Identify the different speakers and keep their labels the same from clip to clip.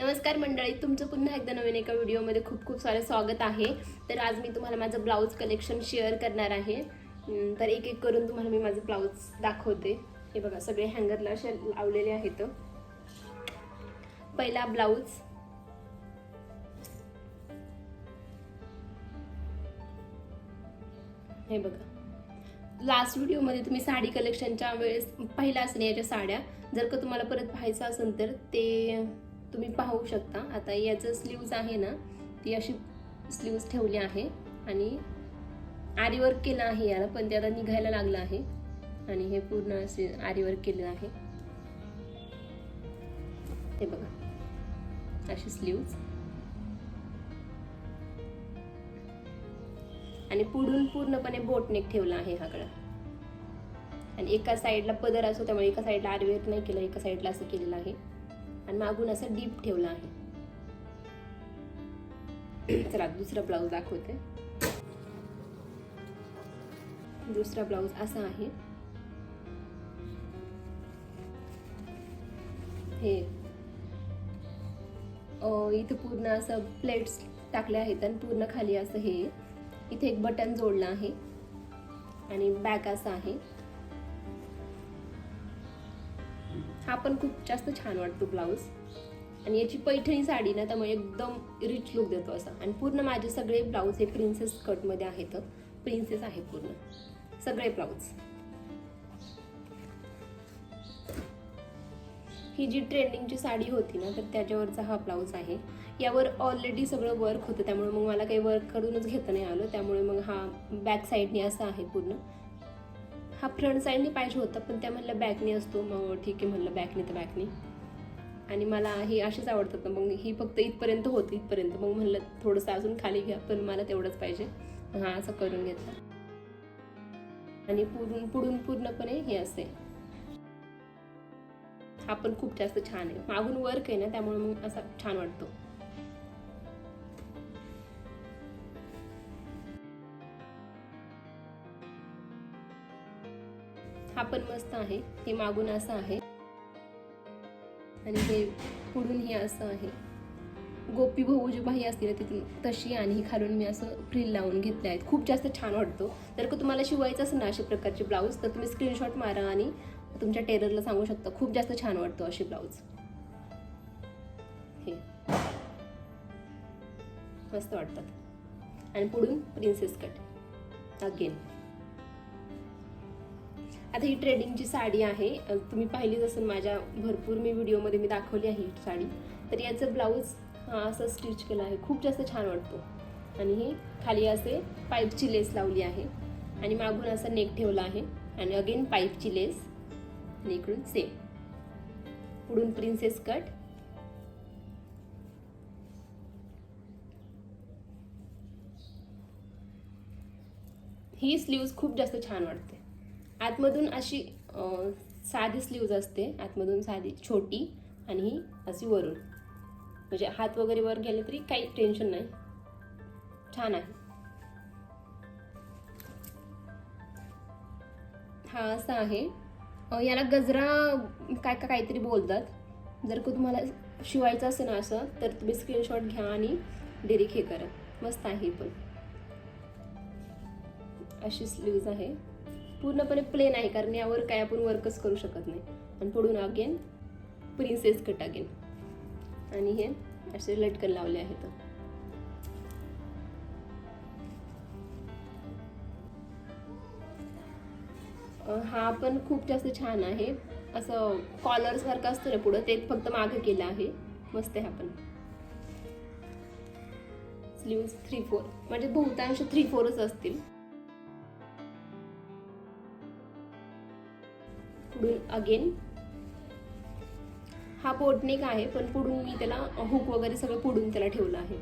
Speaker 1: नमस्कार मंडळी तुमचं पुन्हा एकदा नवीन एका व्हिडिओमध्ये खूप खूप सारे स्वागत आहे. तर आज मी तुम्हाला माझं ब्लाऊज कलेक्शन शेअर करणार आहे. तर एक एक करून तुम्हाला मी माझं ब्लाऊज दाखवते. हे बघा सगळे हँगरला असे लावलेले आहेत. पहिला ब्लाऊज. हे बघा. लास्ट व्हिडिओमध्ये तुम्ही साडी कलेक्शनच्या वेळेस पाहिला असणे याच्या साड्या. जर का तुम्हाला परत पाहायचं असेल तर ते तुम्ही पाहू शकता. आता याचं स्लीव्ज आहे ना ती अशी स्लीव्ज ठेवली आहे आणि आरीवर्क केलं आहे याला पण ते आता निघायला लागलं आहे. आणि हे पूर्ण असे आरीवर्क केलेलं आहे. हे बघा अशी स्लीव्ज आणि पुढून पूर्णपणे बोटनेक ठेवला आहे हा गळा. आणि एका साईडला पदर असतो त्यामुळे एका साईडला आरवेर नाही केलं एका साईडला असं केलेलं आहे. आणि मागून असं डीप ठेवलं आहे. चला दुसरा ब्लाऊज दाखवते. दुसरा ब्लाऊज असा आहे. हे. इथे इथं पूर्ण असं प्लेट्स टाकले आहेत आणि पूर्ण खाली असं हे. इथे एक बटन जोडलं आहे. आणि बॅक असं आहे. हा पण खूप जास्त छान वाटतो ब्लाऊज आणि याची पैठणी साडी ना त्यामुळे एकदम रिच लुक देतो असा. आणि पूर्ण माझे सगळे ब्लाऊज हे प्रिन्सेस कटमध्ये आहेत. प्रिन्सेस आहे पूर्ण. सगळे ब्लाऊज ही जी ट्रेंडिंगची साडी होती ना तर त्याच्यावरचा हा ब्लाऊज आहे. यावर ऑलरेडी सगळं वर्क होतं त्यामुळे मग मला काही वर्क करूनच घेता नाही आलं. त्यामुळे मग हा बॅक साईडने असा आहे पूर्ण. हा फ्रंट साईडने पाहिजे होता पण त्या म्हणलं बॅकने असतो. मग ठीक आहे म्हणलं बॅकने तर बॅकने. आणि मला ही अशीच आवडतात ना मग ही फक्त इथपर्यंत होती इथपर्यंत. मग म्हणलं थोडंसं अजून खाली घ्या पण मला तेवढंच पाहिजे. हा असं करून घेतला. आणि पुढून पुढून पूर्णपणे हे असे हा पण खूप जास्त छान आहे. मागून वर्क आहे ना त्यामुळे मग असा छान वाटतो. हा पण मस्त आहे. हे मागून असं आहे. आणि हे पुढून हे असं आहे. गोपी भाऊ जी बाही असते ना तिथून तशी आणि ही खालून मी असं फ्रिल लावून घेतले आहेत. खूप जास्त छान वाटतो. जर का तुम्हाला शिवायचं असेल ना अशा प्रकारचे ब्लाऊज तर तुम्ही स्क्रीनशॉट मारा आणि तुमच्या टेलरला सांगू शकता. खूप जास्त छान वाटतो असे ब्लाऊज. हे. मस्त वाटतात. आणि पुढून प्रिन्सेस कट अगेन आता ही ट्रेडिंगची साडी आहे. तुम्ही पाहिलीच असेल माझ्या भरपूर मी व्हिडिओमध्ये मी दाखवली आहे ही साडी. तर याचं ब्लाऊज हा असं स्टिच केलं आहे. खूप जास्त छान वाटतो. आणि ही खाली असे पाईपची लेस लावली आहे. आणि मागून असं नेक ठेवला आहे. आणि अगेन पाईपची लेस. आणि इकडून सेम पुढून प्रिन्सेस कट ही स्लीव्ज खूप जास्त छान वाटते. आतमधून अशी साधी स्लीव्ज असते. आतमधून साधी छोटी आणि ही अशी वरून. म्हणजे हात वगैरे वर गेले तरी काही टेन्शन नाही. छान आहे. हा असा आहे. याला गजरा काय का काहीतरी बोलतात. जर का तुम्हाला शिवायचं असेल ना असं तर तुम्ही स्क्रीनशॉट घ्या आणि डिरेक्ट हे करा. मस्त आहे पण. अशी स्लीव्ज आहे. पूर्णपणे प्लेन आहे कारण यावर काय आपण वर्कच करू शकत नाही. आणि पुढून अगेन प्रिन्सेस कट अगेन आणि हे असे लटकन लावले आहेत. हा पण खूप जास्त छान आहे. असं कॉलर सारखं असतं ना पुढं ते फक्त मागे केलं आहे. मस्त आहे हा पण. स्लीव्ज थ्री फोर म्हणजे बहुतांश थ्री फोरच असतील. अगेन. हा बोटनेक आहे पण पुढून मी त्याला हुक वगैरे सगळं पुढून त्याला ठेवलं आहे.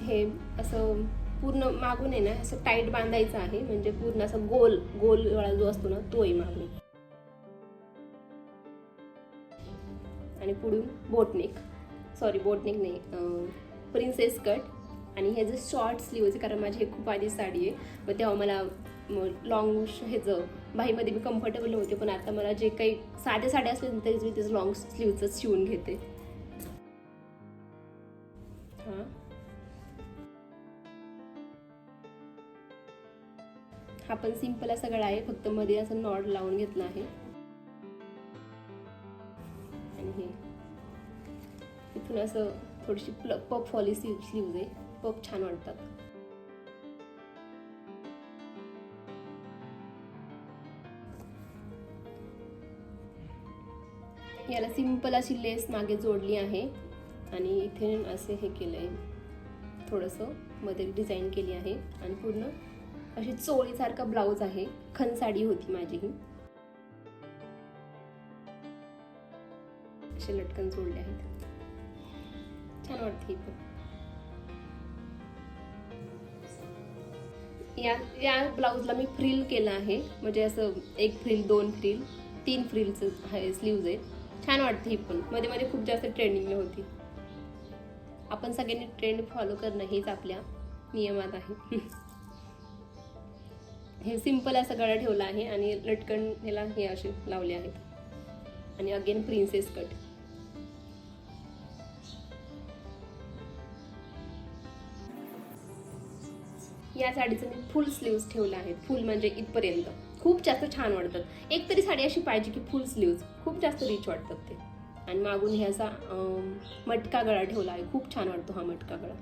Speaker 1: हे असं पूर्ण मागून आहे ना असं टाईट बांधायचं आहे म्हणजे पूर्ण असं गोल गोल गळा जो असतो ना तो आहे मागून. आणि पुढून बोटनेक. सॉरी बोटनेक नाही प्रिन्सेस कट आणि हे जे शॉर्ट स्लीव्ज कारण माझी हे खूप आधी साडी आहे मग तेव्हा मला लॉंग ह्याचं बाईमध्ये मी कम्फर्टेबल होते पण आता मला जे काही साध्या साड्या असले ना तरीच मी त्याचं लॉंग स्लीवचंच शिवून घेते. हां? हा पण सिंपल असा गळा आहे फक्त मध्ये असं नॉड लावून घेतला आहे. आणि हे. इथून असं थोडीशी प्ल पप फॉली स्लीव स्लीव्ज आहे. पप छान वाटतात. याला सिंपल अशी लेस मागे जोडली आहे. आणि इथे असे हे केलं आहे थोडंसं मध्ये डिझाईन केली आहे. आणि पूर्ण अशी चोळीसारखा ब्लाऊज आहे. खन साडी होती माझी ही. असे लटकन जोडले आहेत. छान वाटते ही पण. या या ब्लाऊजला मी फ्रिल केलं आहे. म्हणजे असं एक फ्रिल दोन फ्रिल तीन फ्रिलचं आहे स्लीव्ज आहेत. छान वाटते ही पण. मध्ये मध्ये खूप जास्त ट्रेंडिंगला होती. आपण सगळ्यांनी ट्रेंड फॉलो करणं हेच आपल्या नियमात आहे. हे सिंपल असा गळा ठेवला आहे आणि लटकन ह्याला हे असे लावले आहेत. आणि अगेन प्रिन्सेस कट या साडीचं मी फुल स्लीव्ज ठेवलं आहे. फुल म्हणजे इथपर्यंत. खूप जास्त छान वाटतात. एक तरी साडी अशी पाहिजे की फुल स्लीव्ज खूप जास्त रिच वाटतात ते. आणि मागून हे असा मटका गळा ठेवला आहे. खूप छान वाटतो हा मटका गळा.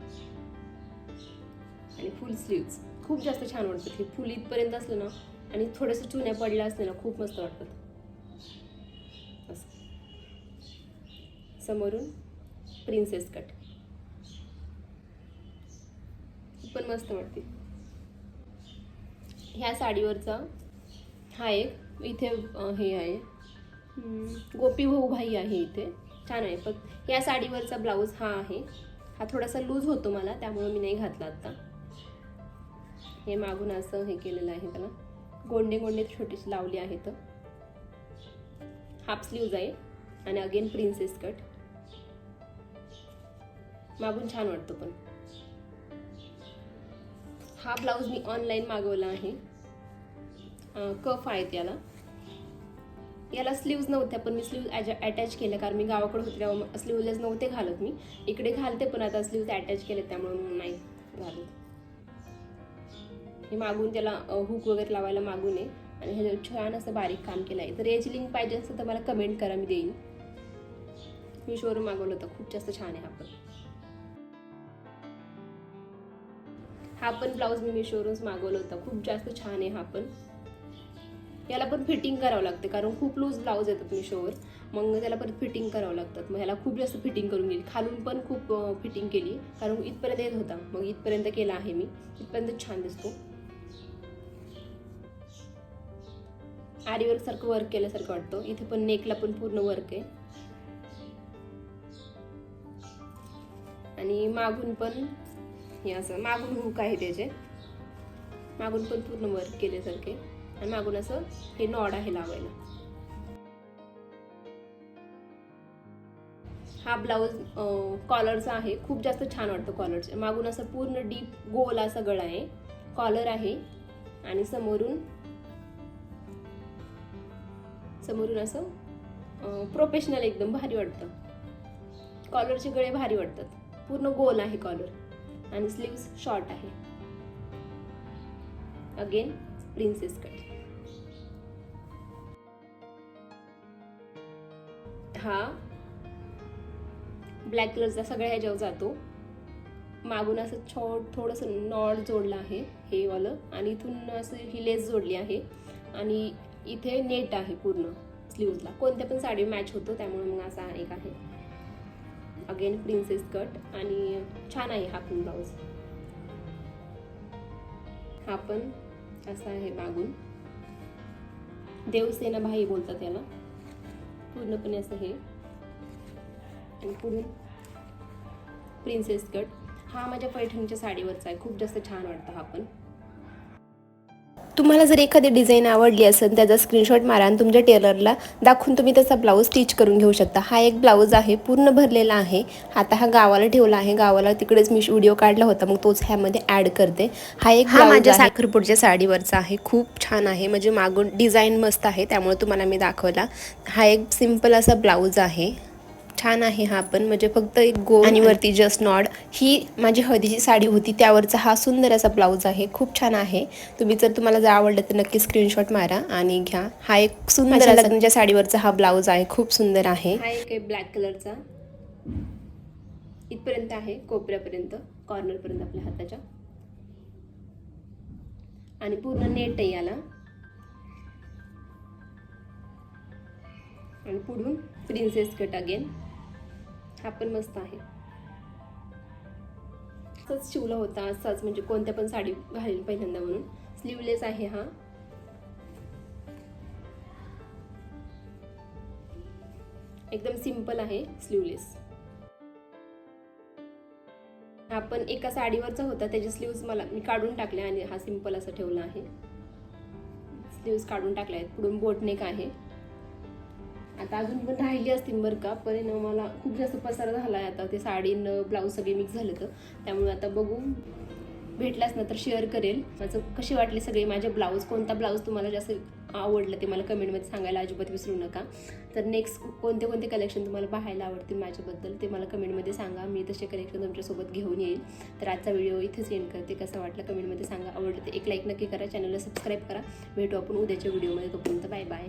Speaker 1: आणि फुल स्लीव्ज खूप जास्त छान वाटतात हे. फुल इथपर्यंत असलं ना आणि थोडंसं चुन्या पडल्या असले ना खूप मस्त वाटतात. असं. समोरून प्रिन्सेस कट पण मस्त वाटते. ह्या साडीवरचा हा एक. इथे हे आहे. गोपी भाऊ भाई आहे इथे. छान आहे. पण या साडीवरचा ब्लाऊज हा आहे. हा थोडासा लूज होतो मला त्यामुळे मी नाही घातला आता. हे मागून असं हे केलेलं आहे त्याला. गोंडे गोंडे छोटीशी लावली आहे तर हाफ स्लीव्ज आहे आणि अगेन प्रिन्सेस कट मागून छान वाटतो पण. हा ब्लाऊज मी ऑनलाईन मागवला आहे. कफ आहेत याला याला स्लीव्ज नव्हत्या पण मी स्लीव्ज अटॅच केल्या कारण मी गावाकडे होते तेव्हा स्लीवलेस नव्हते घालत मी. इकडे घालते पण आता स्लीव्ज अटॅच केले त्यामुळे नाही घालत. हे मागून त्याला हुक वगैरे लावायला मागून आहे आणि हे छान असं बारीक काम केलं आहे. तर याची लिंक पाहिजे असेल तर मला कमेंट करा मी देईन. मिशोवरून मागवलं होतं. खूप जास्त छान आहे हा पण. हा पण ब्लाऊज मी मिशोवरूनच मागवलं होतं. खूप जास्त छान आहे हा पण. याला पण फिटिंग करावं लागते कारण खूप लूज ब्लाऊज येतात मिशोवर. मग त्याला परत फिटिंग करावं लागतात मग ह्याला खूप जास्त फिटिंग करून गेली. खालून पण खूप फिटिंग केली. कारण इथपर्यंत येत होता. मग इथपर्यंत केला आहे मी. इथपर्यंत छान दिसतो. आरीवर्क सारखं वर्क केल्यासारखं वाटतं. इथे पण नेकला पण पूर्ण वर्क आहे. आणि मागून पण हे असं मागून हुक आहे त्याचे. मागून पण पूर्ण वर्क केल्यासारखे. आणि मागून असं हे नॉड आहे लावायला. हा ब्लाऊज कॉलरचा आहे. खूप जास्त छान वाटतं कॉलरचा. मागून असं पूर्ण डीप गोल असा गळा आहे. कॉलर आहे. आणि समोरून समोरून असं प्रोफेशनल एकदम भारी वाटतं. कॉलरचे गळे भारी वाटतात. पूर्ण गोल आहे कॉलर. आणि स्लीव्स शॉर्ट आहे. अगेन प्रिन्सेस कट हा. ब्लॅक कलरचा सगळ्या ह्याच्यावर जातो. मागून असं छोट थोडंसं नॉड जोडलं आहे हे वालं. आणि इथून असं ही लेस जोडली आहे. आणि इथे नेट आहे पूर्ण स्लीव्जला कोणत्या पण साडी मॅच होतो त्यामुळे मग असा एक आहे. अगेन प्रिन्सेस कट आणि छान आहे हा पण ब्लाऊज हा पण असा आहे मागून. देवसेना भाई बोलतात याला. पूर्णपणे असं हे. आणि पुढून प्रिन्सेस कट हा माझ्या पैठणीच्या साडीवरचा आहे. खूप जास्त छान वाटतं हा पण. तुम्हाला जर एखादी डिझाईन आवडली असेल त्याचा स्क्रीनशॉट मारा आणि तुमच्या टेलरला दाखवून तुम्ही त्याचा ब्लाऊज स्टिच करून घेऊ शकता. हा एक ब्लाऊज आहे पूर्ण भरलेला आहे. आता हा गावाला ठेवला आहे. गावाला तिकडेच मी व्हिडिओ काढला होता मग तोच ह्यामध्ये ॲड करते. हा एक हा माझ्या साखरपुडच्या साडीवरचा आहे. खूप छान आहे. म्हणजे मागून डिझाईन मस्त आहे त्यामुळे तुम्हाला मी दाखवला. हा एक सिंपल असा ब्लाऊज आहे. छान आहे हा पण. म्हणजे फक्त एक गोल आणि वरती जस्ट नॉड ही माझी हळदीची साडी होती. त्यावरचा हा सुंदर असा ब्लाऊज आहे. खूप छान आहे. तुम्ही जर तुम्हाला जर आवडलं तर नक्की स्क्रीनशॉट मारा आणि घ्या. हा एक सुंदर लग्नाच्या साडीवरचा हा ब्लाऊज आहे. खूप सुंदर आहे. हा एक आहे ब्लॅक कलरचा इथपर्यंत आहे. कोपऱ्यापर्यंत. कॉर्नरपर्यंत आपल्या हाताच्या. आणि पूर्ण नेट आहे याला. आणि पुढून प्रिन्सेस कट अगेन हा पण मस्त आहे. असंच शिवला होता असाच म्हणजे कोणत्या पण साडी घालेल पहिल्यांदा म्हणून. स्लीवलेस आहे हा. एकदम सिंपल आहे स्लीवलेस हा पण एका साडीवरचा होता त्याचे स्लीव्ज मला मी काढून टाकले आणि हा सिंपल असा ठेवला आहे. स्लीव्ज काढून टाकले आहेत पुढून बोटनेक आहे. आता अजून पण राहिली असतील बरं का पण मला खूप जास्त पसार झाला आहे आता. ते साडीनं ब्लाऊज सगळे मिक्स झालं तर त्यामुळे आता बघू. भेटलाच ना तर शेअर करेल. माझं कसे वाटले सगळे माझे ब्लाऊज कोणता ब्लाऊज तुम्हाला जास्त आवडलं ते मला कमेंटमध्ये सांगायला अजिबात विसरू नका. तर नेक्स्ट कोणते कोणते कलेक्शन तुम्हाला पाहायला आवडतील माझ्याबद्दल ते मला कमेंटमध्ये सांगा. मी तसे कलेक्शन तुमच्यासोबत घेऊन येईल. तर आजचा व्हिडिओ इथेच एंड करते. कसा वाटला कमेंटमध्ये सांगा. आवडलं ते एक लाईक नक्की करा. चॅनलला सबस्क्राईब करा. भेटू आपण उद्याच्या व्हिडिओमध्ये तोपर्यंत बाय बाय